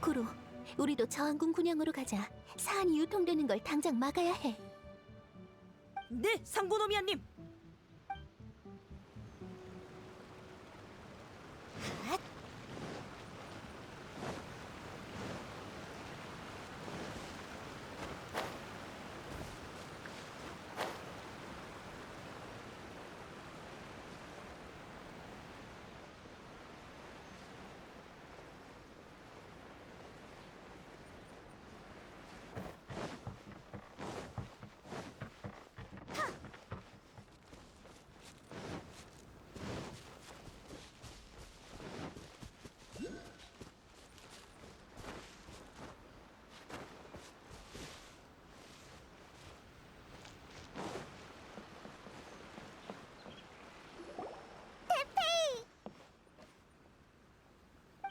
구로, 우리도 저항군 군영으로 가자. 사안이 유통되는 걸 당장 막아야 해. 네, 상고노미아님.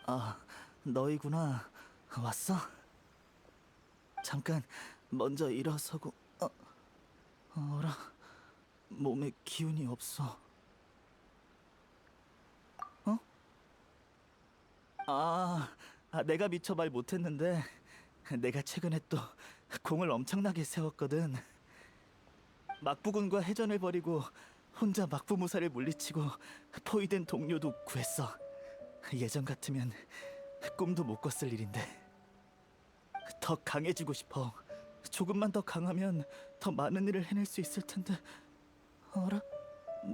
아, 너희구나. 왔어? 잠깐 먼저 일어서고. 어, 어라, 몸에 기운이 없어. 어? 아, 아, 내가 미처 말 못했는데 내가 최근에 또 공을 엄청나게 세웠거든. 막부군과 해전을 벌이고 혼자 막부무사를 물리치고 포위된 동료도 구했어. 예전 같으면 꿈도 못 꿨을 일인데 더 강해지고 싶어. 조금만 더 강하면 더 많은 일을 해낼 수 있을 텐데. 어라?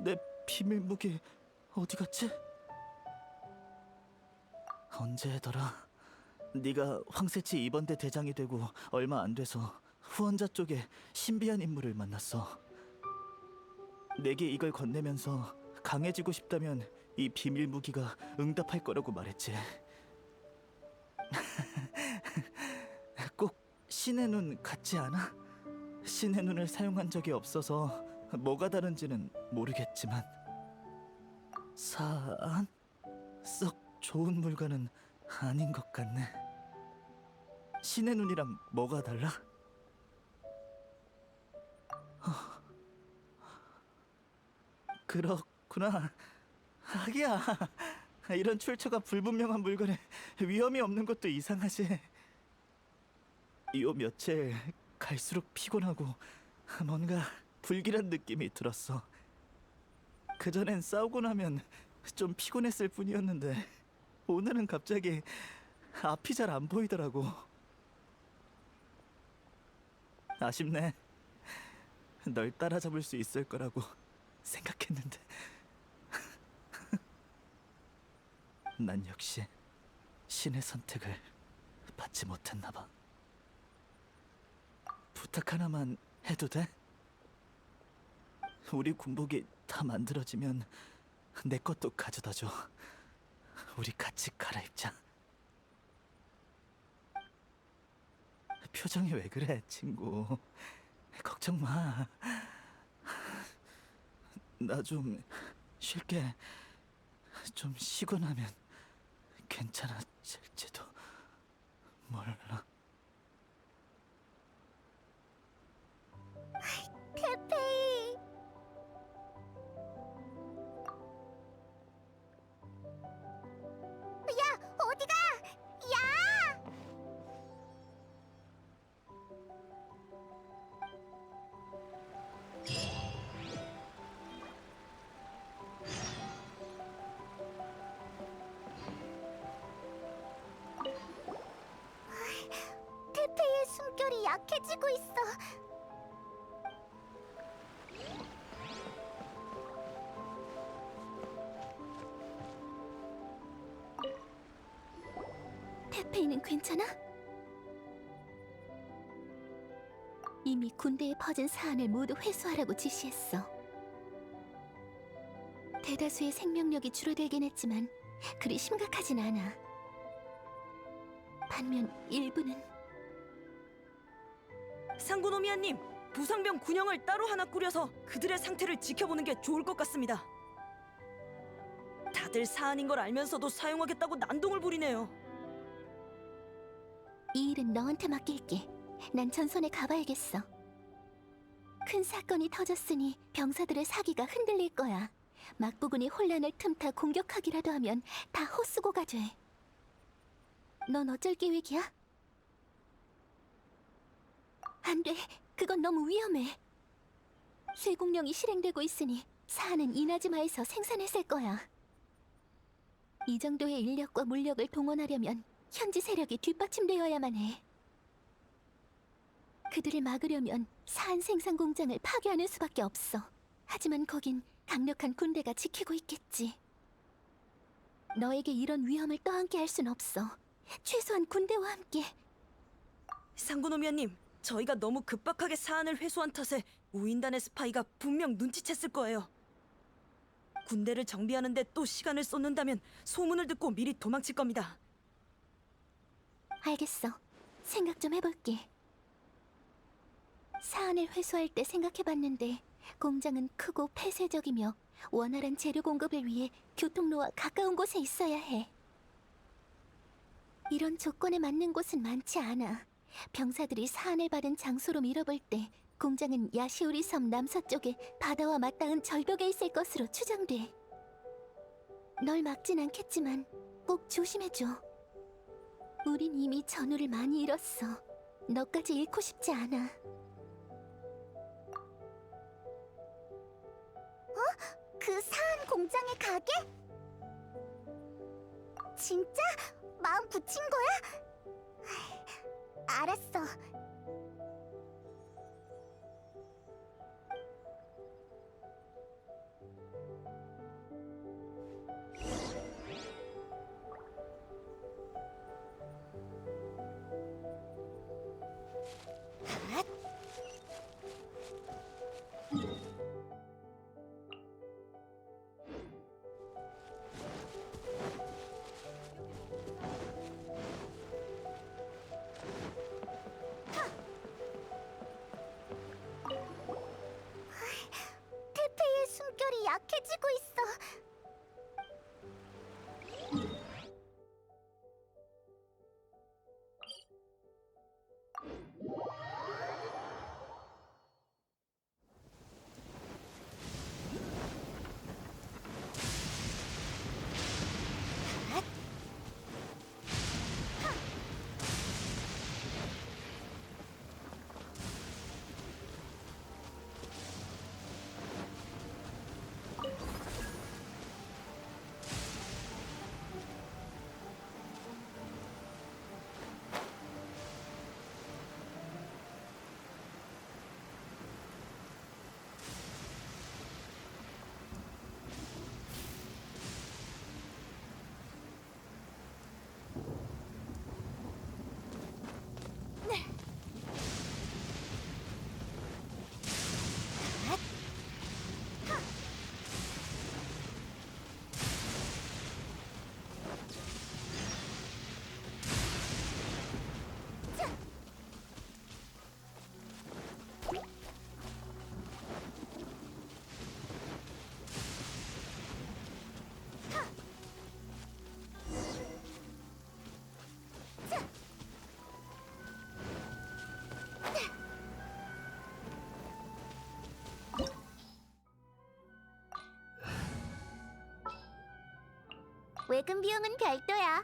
내 비밀 무기 어디 갔지? 언제더라? 네가 황새치 2번대 대장이 되고 얼마 안 돼서 후원자 쪽에 신비한 인물을 만났어. 내게 이걸 건네면서 강해지고 싶다면 이 비밀 무기가 응답할 거라고 말했지. 꼭 신의 눈 같지 않아? 신의 눈을 사용한 적이 없어서 뭐가 다른지는 모르겠지만 사안 썩 좋은 물건은 아닌 것 같네. 신의 눈이랑 뭐가 달라? 그렇구나. 하기야. 이런 출처가 불분명한 물건에 위험이 없는 것도 이상하지. 요 며칠 갈수록 피곤하고 뭔가 불길한 느낌이 들었어. 그전엔 싸우고 나면 좀 피곤했을 뿐이었는데 오늘은 갑자기 앞이 잘 안 보이더라고. 아쉽네. 널 따라잡을 수 있을 거라고 생각했는데. 난 역시 신의 선택을 받지 못했나 봐. 부탁 하나만 해도 돼? 우리 군복이 다 만들어지면 내 것도 가져다 줘. 우리 같이 갈아입자. 표정이 왜 그래, 친구? 걱정 마. 나 좀 쉴게. 좀 쉬고 나면 괜찮아질지도 몰라. 약해지고 있어. 태페이는 괜찮아? 이미 군대에 퍼진 사안을 모두 회수하라고 지시했어. 대다수의 생명력이 줄어들긴 했지만 그리 심각하진 않아. 반면 일부는 상고노미아님, 부상병 군영을 따로 하나 꾸려서 그들의 상태를 지켜보는 게 좋을 것 같습니다. 다들 사안인 걸 알면서도 사용하겠다고 난동을 부리네요. 이 일은 너한테 맡길게. 난 전선에 가봐야겠어. 큰 사건이 터졌으니 병사들의 사기가 흔들릴 거야. 막부군이 혼란을 틈타 공격하기라도 하면 다 헛수고가 돼. 넌 어쩔 계획이야? 안 돼. 그건 너무 위험해. 쇠국령이 실행되고 있으니 사안은 이나즈마에서 생산했을 거야. 이 정도의 인력과 물력을 동원하려면 현지 세력이 뒷받침되어야만 해. 그들을 막으려면 사안 생산 공장을 파괴하는 수밖에 없어. 하지만 거긴 강력한 군대가 지키고 있겠지. 너에게 이런 위험을 떠안게 할 순 없어. 최소한 군대와 함께 상구노미아님, 저희가 너무 급박하게 사안을 회수한 탓에 우인단의 스파이가 분명 눈치챘을 거예요. 군대를 정비하는데 또 시간을 쏟는다면 소문을 듣고 미리 도망칠 겁니다. 알겠어. 생각 좀 해볼게. 사안을 회수할 때 생각해봤는데 공장은 크고 폐쇄적이며 원활한 재료 공급을 위해 교통로와 가까운 곳에 있어야 해. 이런 조건에 맞는 곳은 많지 않아. 병사들이 사안을 받은 장소로 밀어볼 때 공장은 야시오리 섬 남서쪽에 바다와 맞닿은 절벽에 있을 것으로 추정돼. 널 막진 않겠지만 꼭 조심해줘. 우린 이미 전우를 많이 잃었어. 너까지 잃고 싶지 않아. 어? 그 사안 공장의 가게? 진짜? 마음 붙인 거야? 알았어. 외근 비용은 별도야.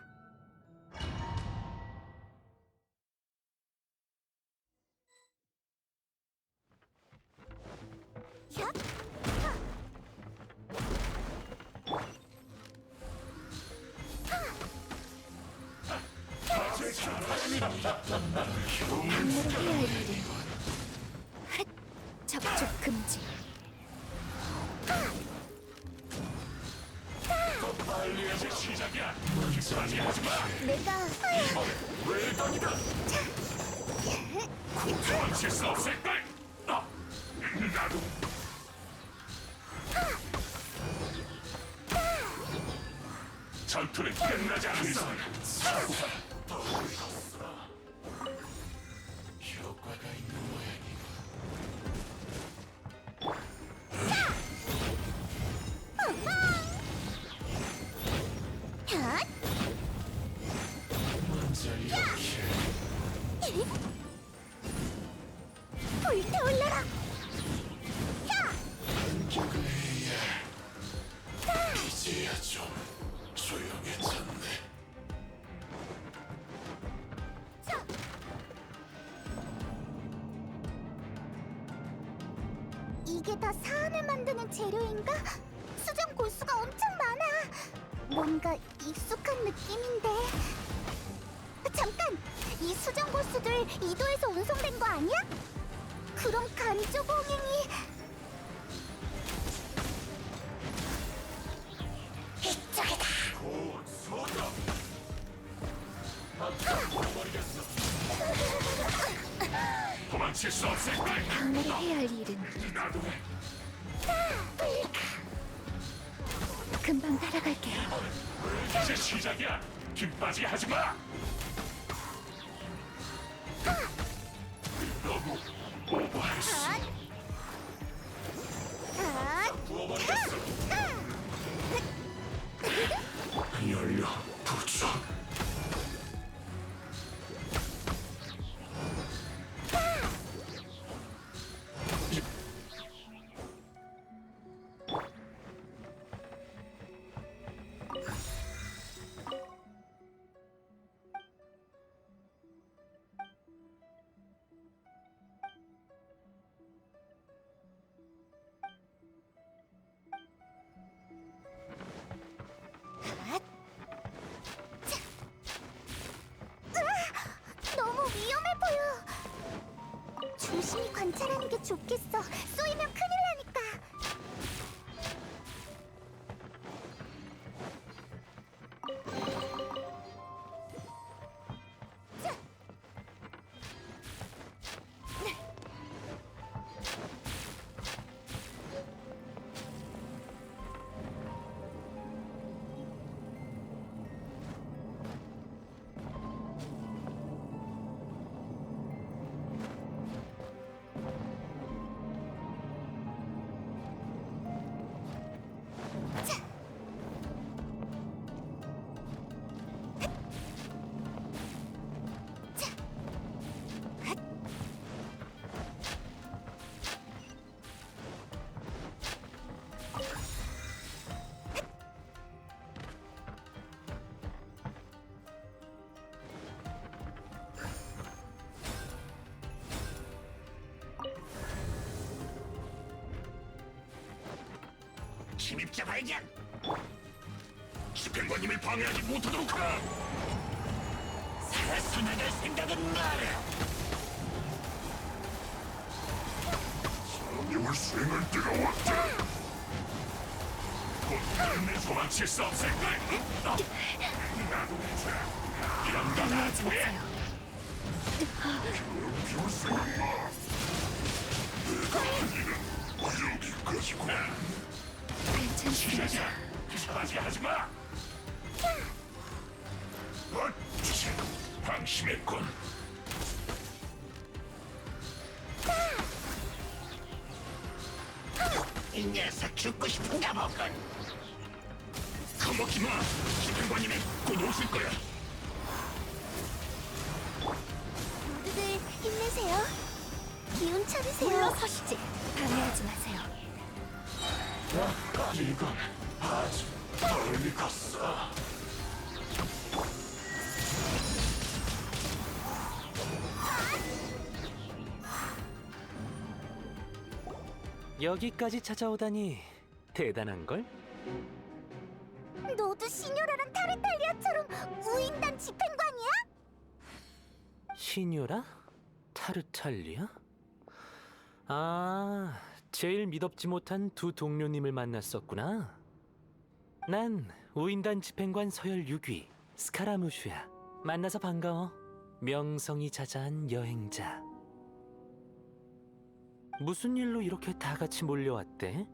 야! 강물을 해야 할 일이. 재료인가? 수정 골수가 엄청 많아. 뭔가 익숙한 느낌인데. 잠깐! 이 수정 골수들 이도에서 운송된 거 아니야? 그럼 간조 봉행이 시작이야. 김 빠지게 하지 마. 좋겠어. 쏘이면 큰 침입자 발견. 집행관님을 방해하지 못하도록 하라. 할 생각은 말해. 성령을 수행할 때가 왔다. 곧 끝내 도망칠 수 없을 걸. 나도 괜찮아. 이런 거 나중에. 그런 생각 마. 내가 할 일은 여기까지구나. 시작이야. 하지 하지 마. 어찌 방심했군. 이 녀석 죽고 싶은가 보군. 겁먹지 마. 집행관님이 곧 오실 거야. 모두들 힘내세요. 기운 차리세요. 물러서시지. 방해하지 마세요. 이건 아주 멀리 갔어. 여기까지 찾아오다니 대단한 걸? 너도 시녀라랑 타르탈리아처럼 우인단 집행관이야? 시뉴라? 타르탈리아? 아, 제일 믿업지 못한 두 동료님을 만났었구나. 난 우인단 집행관 서열 6위 스카라무슈야. 만나서 반가워. 명성이 자자한 여행자. 무슨 일로 이렇게 다 같이 몰려왔대?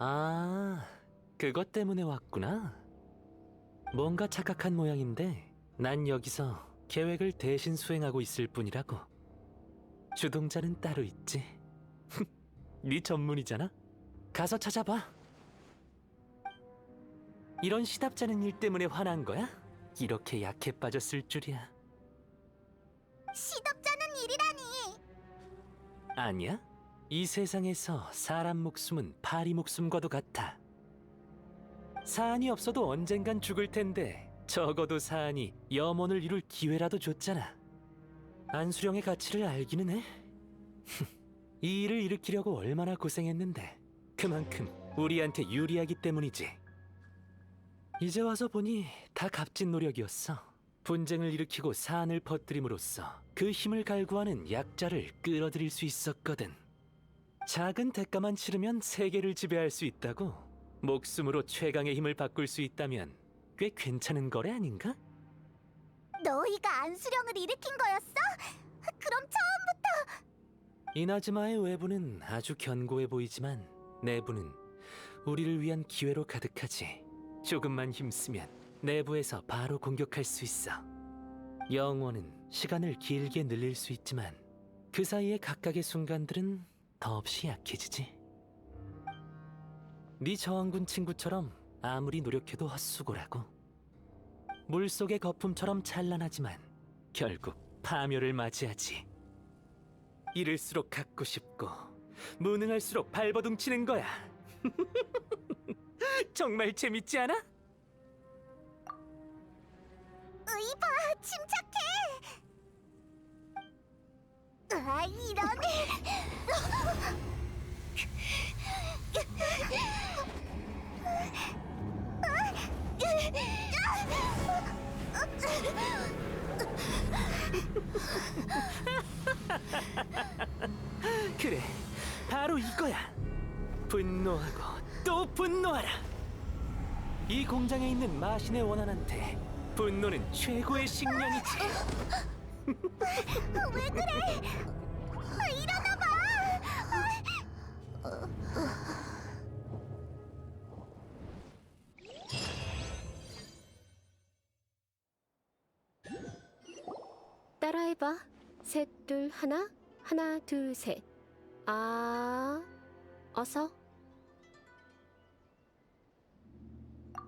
아, 그것 때문에 왔구나. 뭔가 착각한 모양인데 난 여기서 계획을 대신 수행하고 있을 뿐이라고. 주동자는 따로 있지. 네 전문이잖아. 가서 찾아봐. 이런 시답잖은 일 때문에 화난 거야? 이렇게 약해 빠졌을 줄이야. 시덥잖은 일이라니. 아니야? 이 세상에서 사람 목숨은 파리 목숨과도 같아. 사안이 없어도 언젠간 죽을 텐데 적어도 사안이 염원을 이룰 기회라도 줬잖아. 안수령의 가치를 알기는 해. 이 일을 일으키려고 얼마나 고생했는데 그만큼 우리한테 유리하기 때문이지. 이제 와서 보니 다 값진 노력이었어. 분쟁을 일으키고 사안을 퍼뜨림으로써 그 힘을 갈구하는 약자를 끌어들일 수 있었거든. 작은 대가만 치르면 세계를 지배할 수 있다고 목숨으로 최강의 힘을 바꿀 수 있다면 꽤 괜찮은 거래 아닌가? 너희가 안수령을 일으킨 거였어? 그럼 처음 이나즈마의 외부는 아주 견고해 보이지만 내부는 우리를 위한 기회로 가득하지. 조금만 힘쓰면 내부에서 바로 공격할 수 있어. 영원은 시간을 길게 늘릴 수 있지만 그 사이의 각각의 순간들은 더없이 약해지지. 네 저항군 친구처럼 아무리 노력해도 헛수고라고. 물속의 거품처럼 찬란하지만 결국 파멸을 맞이하지. 이럴수록 갖고 싶고 무능할수록 발버둥치는 거야. 정말 재밌지 않아? 의봐 침착해 아 이런 그래, 바로 이거야. 분노하고 또 분노하라. 이 공장에 있는 마신의 원한한테 분노는 최고의 식량이지. 왜 그래 따라해봐. 셋, 둘, 하나, 하나, 둘, 셋. 아, 어서.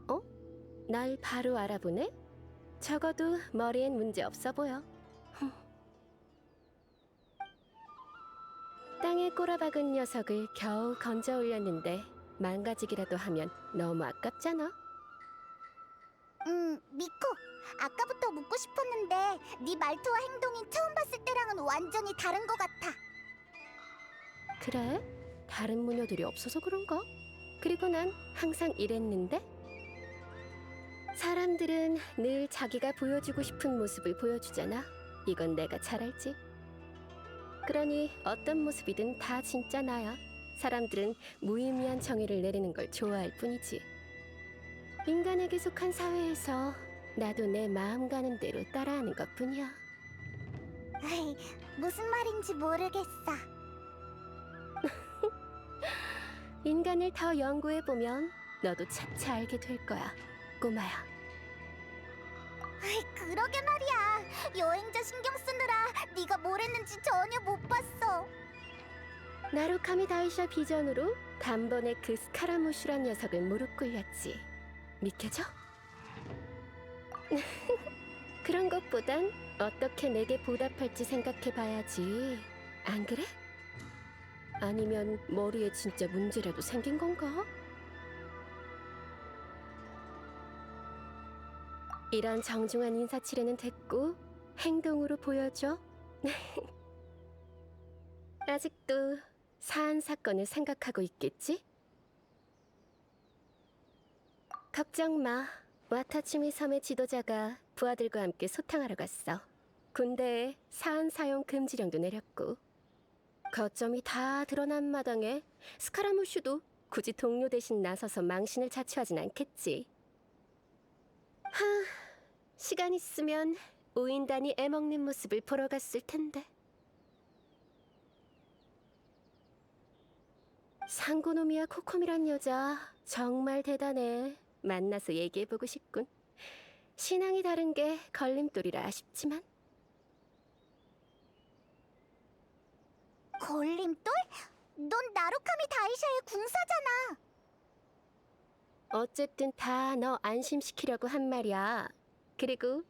어? 날 바로 알아보네? 적어도 머리엔 문제 없어 보여. 흠. 땅에 꼬라박은 녀석을 겨우 건져 올렸는데 망가지기라도 하면 너무 아깝잖아. 음 미코 아까부터 묻고 싶었는데 네 말투와 행동이 처음 봤을 때랑은 완전히 다른 것 같아 그래? 다른 무녀들이 없어서 그런가? 그리고 난 항상 이랬는데? 사람들은 늘 자기가 보여주고 싶은 모습을 보여주잖아. 이건 내가 잘 알지. 그러니 어떤 모습이든 다 진짜 나야. 사람들은 무의미한 정의를 내리는 걸 좋아할 뿐이지. 인간에게 속한 사회에서 나도 내 마음 가는 대로 따라하는 것 뿐이야. 에이, 무슨 말인지 모르겠어 인간을 더 연구해 보면 너도 차차 알게 될 거야. 꼬마야. 아이, 그러게 말이야 여행자 신경 쓰느라 네가 뭘 했는지 전혀 못 봤어 나루카미 다이샤 비전으로 단번에 그 스카라무슈란 녀석을 무릎 꿇렸지. 믿겨져? 그런 것보단 어떻게 내게 보답할지 생각해봐야지. 안 그래? 아니면 머리에 진짜 문제라도 생긴 건가? 이런 정중한 인사치레는 됐고 행동으로 보여줘. 아직도 사안 사건을 생각하고 있겠지? 걱정 마. 와타치미 섬의 지도자가 부하들과 함께 소탕하러 갔어. 군대에 사안 사용 금지령도 내렸고 거점이 다 드러난 마당에 스카라무슈도 굳이 동료 대신 나서서 망신을 자초하진 않겠지. 하, 시간 있으면 우인단이 애먹는 모습을 보러 갔을 텐데. 상고노미야 코코미란 여자 정말 대단해. 만나서 얘기해보고 싶군. 신앙이 다른 게 걸림돌이라 아쉽지만 걸림돌? 넌 나루카미 다이샤의 궁사잖아 어쨌든 다 너 안심시키려고 한 말이야. 그리고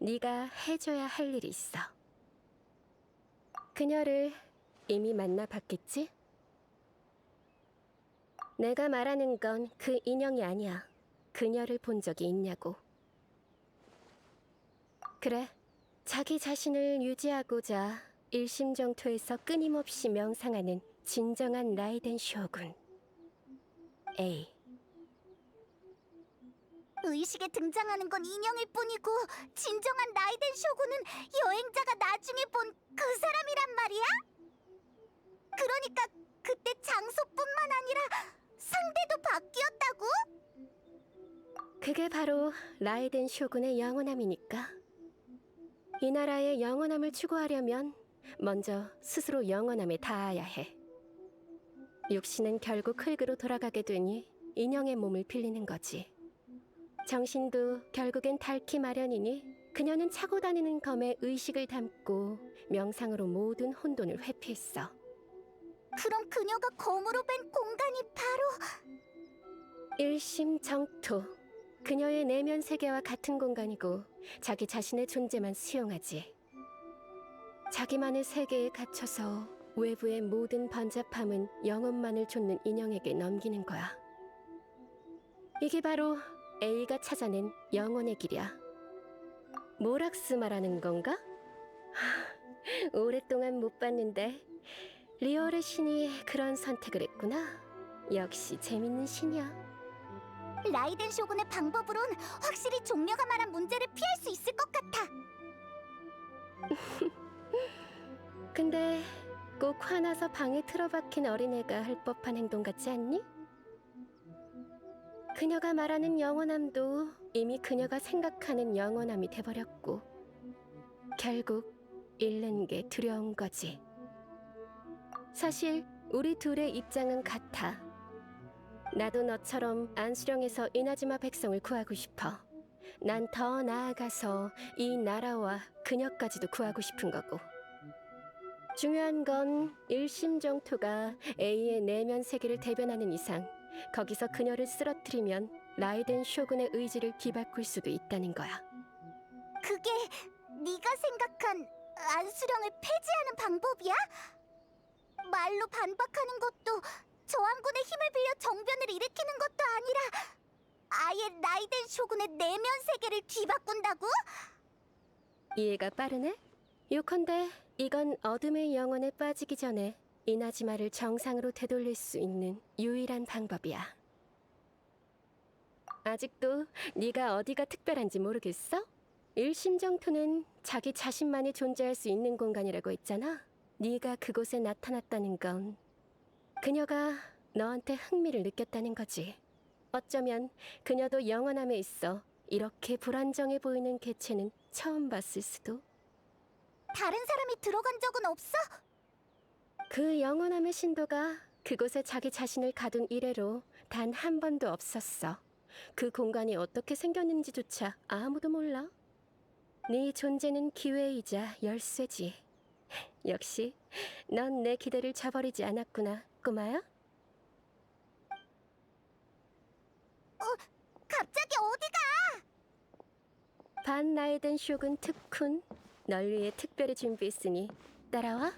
네가 해줘야 할 일이 있어. 그녀를 이미 만나봤겠지? 내가 말하는 건 그 인형이 아니야. 그녀를 본 적이 있냐고. 그래. 자기 자신을 유지하고자 일심정토에서 끊임없이 명상하는 진정한 라이덴 쇼군. A. 의식에 등장하는 건 인형일 뿐이고 진정한 라이덴 쇼군은 여행자가 나중에 본 그 사람이란 말이야? 그러니까 그때 장소뿐만 아니라 상대도 바뀌었다고? 그게 바로 라이덴 쇼군의 영원함이니까. 이 나라의 영원함을 추구하려면 먼저 스스로 영원함에 닿아야 해. 육신은 결국 흙으로 돌아가게 되니 인형의 몸을 빌리는 거지. 정신도 결국엔 닳기 마련이니 그녀는 차고 다니는 검에 의식을 담고 명상으로 모든 혼돈을 회피했어. 그럼 그녀가 검으로 뺀 공간이 바로 일심정토. 그녀의 내면 세계와 같은 공간이고 자기 자신의 존재만 수용하지. 자기만의 세계에 갇혀서 외부의 모든 번잡함은 영혼만을 좇는 인형에게 넘기는 거야. 이게 바로 A가 찾아낸 영혼의 길이야. 모락스 말하는 건가? 하, 오랫동안 못 봤는데 리얼의 신이 그런 선택을 했구나. 역시 재밌는 신이야. 라이덴 쇼군의 방법으론 확실히 종려가 말한 문제를 피할 수 있을 것 같아. 근데 꼭 화나서 방에 틀어박힌 어린애가 할 법한 행동 같지 않니? 그녀가 말하는 영원함도 이미 그녀가 생각하는 영원함이 돼버렸고 결국 잃는 게 두려운 거지. 사실 우리 둘의 입장은 같아. 나도 너처럼 안수령에서 이나즈마 백성을 구하고 싶어. 난 더 나아가서 이 나라와 그녀까지도 구하고 싶은 거고. 중요한 건 일심정토가 A의 내면 세계를 대변하는 이상 거기서 그녀를 쓰러뜨리면 라이덴 쇼군의 의지를 뒤바꿀 수도 있다는 거야. 그게 네가 생각한 안수령을 폐지하는 방법이야? 말로 반박하는 것도 저항군의 힘을 빌려 정변을 일으키는 것도 아니라 아예 라이덴 쇼군의 내면 세계를 뒤바꾼다고? 이해가 빠르네? 요컨대 이건 어둠의 영혼에 빠지기 전에 이나지마를 정상으로 되돌릴 수 있는 유일한 방법이야. 아직도 네가 어디가 특별한지 모르겠어? 일심정토는 자기 자신만이 존재할 수 있는 공간이라고 했잖아. 네가 그곳에 나타났다는 건 그녀가 너한테 흥미를 느꼈다는 거지. 어쩌면 그녀도 영원함에 있어 이렇게 불안정해 보이는 개체는 처음 봤을 수도. 다른 사람이 들어간 적은 없어? 그 영원함의 신도가 그곳에 자기 자신을 가둔 이래로 단 한 번도 없었어. 그 공간이 어떻게 생겼는지조차 아무도 몰라. 네 존재는 기회이자 열쇠지. 역시 넌 내 기대를 저버리지 않았구나, 꼬마야. 갑자기 어디가? 반 나이 된 쇼군 특훈 널 위해 특별히 준비했으니 따라와.